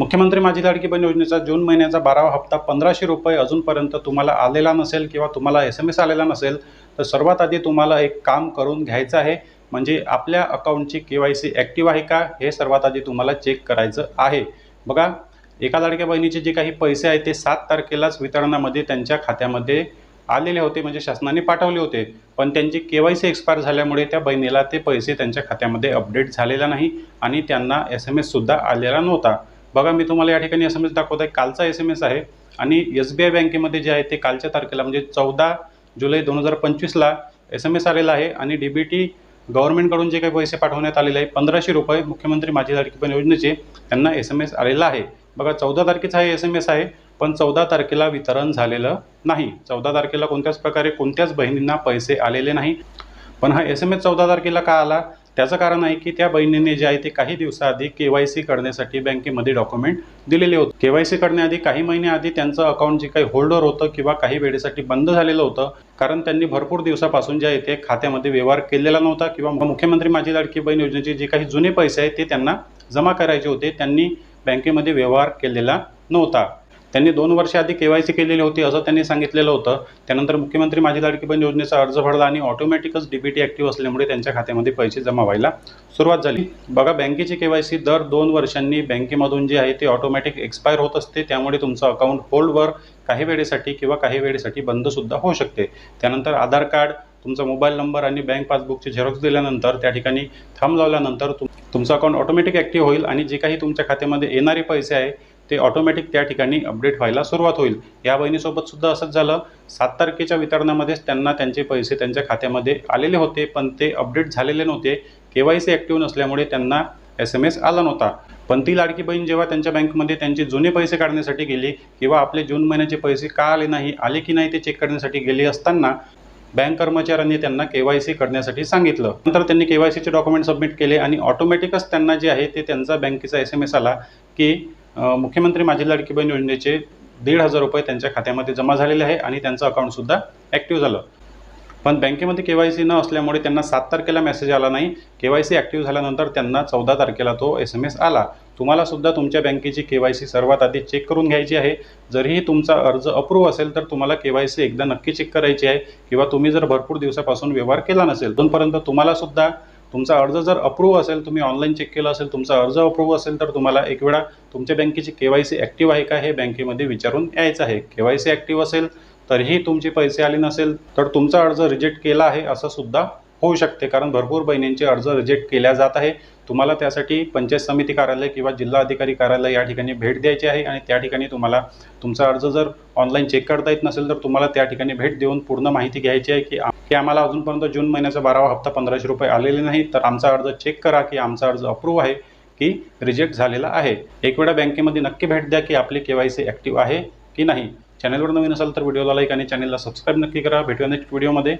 मुख्यमंत्री माझी लाडकी बहीण योजनेचा जून महिन्याचा बारावा हप्ता पंधराशे रुपये अजूनपर्यंत तुम्हाला आलेला नसेल किंवा तुम्हाला एस एम एस आलेला नसेल तर सर्वात आधी तुम्हाला एक काम करून घ्यायचं आहे. म्हणजे आपल्या अकाउंटची के वाय सी ॲक्टिव्ह आहे का हे सर्वात आधी तुम्हाला चेक करायचं आहे. बघा एका लाडक्या बहिणीचे जे काही पैसे आहेत ते सात तारखेलाच वितरणामध्ये त्यांच्या खात्यामध्ये आलेले होते म्हणजे शासनाने पाठवले होते. पण त्यांची के वाय सी एक्सपायर झाल्यामुळे त्या बहिणीला ते पैसे त्यांच्या खात्यामध्ये अपडेट झालेला नाही आणि त्यांना एस एम एससुद्धा आलेला नव्हता. बघा मी तुम्हाला या ठिकाणी एस एम एस दाखवत आहे कालचा एस एम एस आहे आणि एस बी आय बँकेमध्ये जे आहे ते कालच्या तारखेला म्हणजे चौदा जुलै दोन हजार पंचवीसला एस एम एस आलेला आहे आणि डी बी टी गव्हर्नमेंटकडून जे काही पैसे पाठवण्यात आलेले आहे पंधराशे रुपये मुख्यमंत्री माझी लाडकी योजनेचे त्यांना एस एम एस आलेला आहे. बघा चौदा तारखेचा हा एस एम एस आहे पण चौदा तारखेला वितरण झालेलं नाही. चौदा तारखेला कोणत्याच प्रकारे कोणत्याच बहिणींना पैसे आलेले नाही. पण हा एस एम एस चौदा तारखेला का आला? त्याचं कारण आहे की त्या बहिणीने जे आहे ते काही दिवसाआधी के वाय सी करण्यासाठी बँकेमध्ये डॉक्युमेंट दिलेले होते. के वाय सी करण्याआधी काही महिन्याआधी त्यांचं अकाउंट जे काही होल्डर होतं किंवा काही वेळेसाठी बंद झालेलं होतं कारण त्यांनी भरपूर दिवसापासून जे आहे ते खात्यामध्ये व्यवहार केलेला नव्हता किंवा मुख्यमंत्री माझी लाडकी बहीण योजनेचे जे काही जुने पैसे आहेत ते त्यांना जमा करायचे होते त्यांनी बँकेमध्ये व्यवहार केलेला नव्हता. त्यांनी दोन वर्ष आधी के वाय सी केलेली होती असं त्यांनी सांगितलेलं होतं. त्यानंतर मुख्यमंत्री माझी लाडकी बहीण योजनेचा अर्ज भरला आणि ऑटोमॅटिकच डी बी टी ॲक्टिव्ह असल्यामुळे त्यांच्या खात्यामध्ये पैसे जमा व्हायला सुरुवात झाली. बघा बँकेची के वाय सी दर दोन वर्षांनी बँकेमधून जी आहे ती ऑटोमॅटिक एक्सपायर होत असते. त्यामुळे तुमचं अकाउंट होल्डवर काही वेळेसाठी किंवा काही वेळेसाठी बंदसुद्धा होऊ शकते. त्यानंतर आधार कार्ड तुमचा मोबाईल नंबर आणि बँक पासबुकचे झेरॉक्स दिल्यानंतर त्या ठिकाणी थांब लावल्यानंतर तुम तुमचं अकाउंट ऑटोमॅटिक ॲक्टिव्ह होईल आणि जे काही तुमच्या खात्यामध्ये येणारे पैसे आहे ते ऑटोमॅटिक त्या ठिकाणी अपडेट व्हायला सुरुवात होईल. या बहिणीसोबत सुद्धा असंच झालं. सात तारखेच्या वितरणामध्येच त्यांना त्यांचे पैसे त्यांच्या खात्यामध्ये आलेले होते पण ते अपडेट झालेले नव्हते. के वाय सी ॲक्टिव्ह नसल्यामुळे त्यांना एस एम एस आला नव्हता. पण ती लाडकी बहीण जेव्हा त्यांच्या बँकमध्ये त्यांचे जुने पैसे काढण्यासाठी गेली किंवा आपले जून महिन्याचे पैसे का आले नाही आले की नाही ते चेक करण्यासाठी गेली असताना बँक कर्मचाऱ्यांनी त्यांना के वाय सी करण्यासाठी सांगितलं. नंतर त्यांनी के वाय सीचे डॉक्युमेंट सबमिट केले आणि ऑटोमॅटिकच त्यांना जे आहे ते त्यांचा बँकेचा एस एम एस आला की मुख्यमंत्री माझी लाडकी बहीण योजनेचे दीड हजार रुपये त्यांच्या खात्यामध्ये जमा झालेले आहे आणि त्यांचं अकाउंटसुद्धा ॲक्टिव्ह झालं. पण बँकेमध्ये के वाय सी न असल्यामुळे त्यांना सात तारखेला मेसेज आला नाही. के वाय सी ॲक्टिव्ह झाल्यानंतर त्यांना चौदा तारखेला तो एस एम एस आला. तुम्हालासुद्धा तुमच्या बँकेची के वाय सी सर्वात आधी चेक करून घ्यायची आहे. जरीही तुमचा अर्ज अप्रूव्ह असेल तर तुम्हाला के वाय सी एकदा नक्की चेक करायची आहे. किंवा तुम्ही जर भरपूर दिवसापासून व्यवहार केला नसेल दोनपर्यंत तुम्हालासुद्धा तुमचा अर्ज जर अप्रूव्ह असेल तुम्ही ऑनलाईन चेक केला असेल तुमचा अर्ज अप्रूव्ह असेल तर तुम्हाला एक वेळा तुमच्या बँकेची के वाय सी ॲक्टिव्ह आहे का हे बँकेमध्ये विचारून यायचं आहे. के वाय सी ॲक्टिव्ह असेल तरीही तुमचे पैसे आले नसेल तर तुमचा अर्ज रिजेक्ट केला आहे असं सुद्धा होऊ शकते. कारण भरपूर बहिणींचे अर्ज रिजेक्ट केल्या जात आहे. तुम्हाला त्यासाठी पंचायत समिती कार्यालय किंवा जिल्हा अधिकारी कार्यालय या ठिकाणी भेट द्यायची आहे आणि त्या ठिकाणी तुम्हाला तुमचा अर्ज जर ऑनलाईन चेक करता येत नसेल तर तुम्हाला त्या ठिकाणी भेट देऊन पूर्ण माहिती घ्यायची आहे की की आम्हाला अजूनपर्यंत जून महिन्याचा बारावा हप्ता पंधराशे रुपये आलेले नाही तर आमचा अर्ज चेक करा की आमचा अर्ज अप्रूव्ह आहे की रिजेक्ट झालेला आहे. एक वेळा बँकेमध्ये नक्की भेट द्या की आपली के वाय सी ॲक्टिव्ह आहे की नाही. चॅनलवर नवीन असाल तर व्हिडिओला लाईक आणि चॅनलला सबस्क्राईब नक्की करा. भेटूया नेक्स्ट व्हिडिओमध्ये